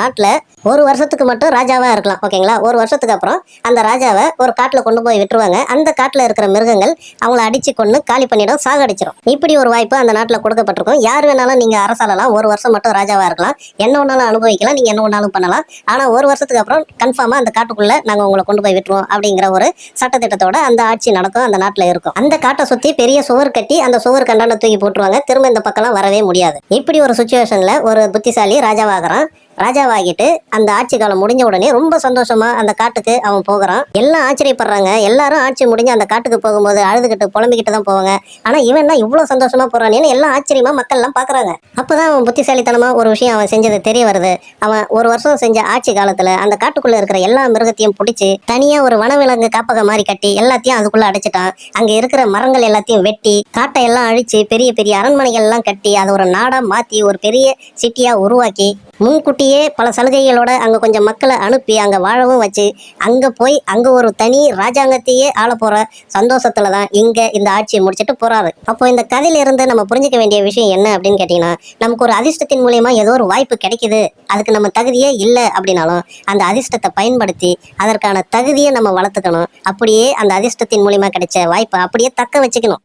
நாட்டில் ஒரு வருஷத்துக்கு மட்டும் ராஜாவாக இருக்கலாம் ஓகேங்களா? ஒரு வருஷத்துக்கு அப்புறம் அந்த ராஜாவை ஒரு காட்டில் கொண்டு போய் விட்டுருவாங்க. அந்த காட்டில் இருக்கிற மிருகங்கள் அவங்கள அடிச்சு கொண்டு காலி பண்ணிடும் சாகடிச்சிடும் இப்படி ஒரு வாய்ப்பு அந்த நாட்டில் கொடுக்கப்பட்டிருக்கும். யார் வேணாலும் நீங்க அரசாலலாம் ஒரு வருஷம் மட்டும் ராஜாவாக இருக்கலாம். என்ன ஒன்றாலும் அனுபவிக்கலாம் நீங்கள் என்ன ஒன்றாலும் பண்ணலாம். ஆனால் ஒரு வருஷத்துக்கு அப்புறம் கன்ஃபார்மாக அந்த காட்டுக்குள்ளே நாங்கள் உங்களை கொண்டு போய் விட்டுருவோம் அப்படிங்கிற ஒரு சட்டத்திட்டத்தோட அந்த ஆட்சி நடக்கும் அந்த நாட்டில் இருக்கும். அந்த காட்டை சுற்றி பெரிய சுவர் கட்டி அந்த சுவர் கண்டான தூக்கி போட்டுருவாங்க. திரும்ப இந்த பக்கம்லாம் வரவே முடியாது. இப்படி ஒரு சுச்சுவேஷனில் ஒரு புத்திசாலி ராஜாவாகிறான். ராஜாவாகிட்டு அந்த ஆட்சி காலம் முடிஞ்ச உடனே ரொம்ப சந்தோஷமா அந்த காட்டுக்கு அவன் போகிறான். எல்லாம் ஆச்சரியப்படுறாங்க. எல்லாரும் ஆட்சி முடிஞ்சு அந்த காட்டுக்கு போகும்போது அழுதுகிட்டு புலம்பிக்கிட்டு தான் போவாங்க. ஆனா இவன் என்ன இவ்வளவு சந்தோஷமா போறானேன்னு எல்லாம் ஆச்சரியமா மக்கள் எல்லாம் பாக்குறாங்க. அப்பதான் அவன் புத்திசாலித்தனமா ஒரு விஷயம் அவன் செஞ்சது தெரிய வருது. அவன் ஒரு வருஷம் செஞ்ச ஆட்சி காலத்துல அந்த காட்டுக்குள்ள இருக்கிற எல்லா மிருகத்தையும் பிடிச்சி தனியா ஒரு வனவிலங்கு காப்பகம் மாதிரி கட்டி எல்லாத்தையும் அதுக்குள்ள அடைச்சிட்டான். அங்க இருக்கிற மரங்கள் எல்லாத்தையும் வெட்டி காட்டை எல்லாம் அழிச்சு பெரிய பெரிய அரண்மனைகள் எல்லாம் கட்டி அதை ஒரு நாடா மாத்தி ஒரு பெரிய சிட்டியா உருவாக்கி முன்கூட்டியே பல சலுகைகளோட அங்கே கொஞ்சம் மக்களை அனுப்பி அங்கே வாழவும் வச்சு அங்கே போய் அங்கே ஒரு தனி ராஜாங்கத்தையே ஆள போகிற சந்தோஷத்தில் தான் இங்கே இந்த ஆட்சியை முடிச்சிட்டு போகிறாரு அப்போ இந்த கதையிலிருந்து நம்ம புரிஞ்சுக்க வேண்டிய விஷயம் என்ன அப்படின்னு கேட்டிங்கன்னா நமக்கு ஒரு அதிர்ஷ்டத்தின் மூலயமா ஏதோ ஒரு வாய்ப்பு கிடைக்குது. அதுக்கு நம்ம தகுதியே இல்லை அப்படின்னாலும் அந்த அதிர்ஷ்டத்தை பயன்படுத்தி அதற்கான தகுதியை நம்ம வளர்த்துக்கணும். அப்படியே அந்த அதிர்ஷ்டத்தின் மூலயமா கிடைச்ச வாய்ப்பை அப்படியே தக்க வச்சுக்கணும்.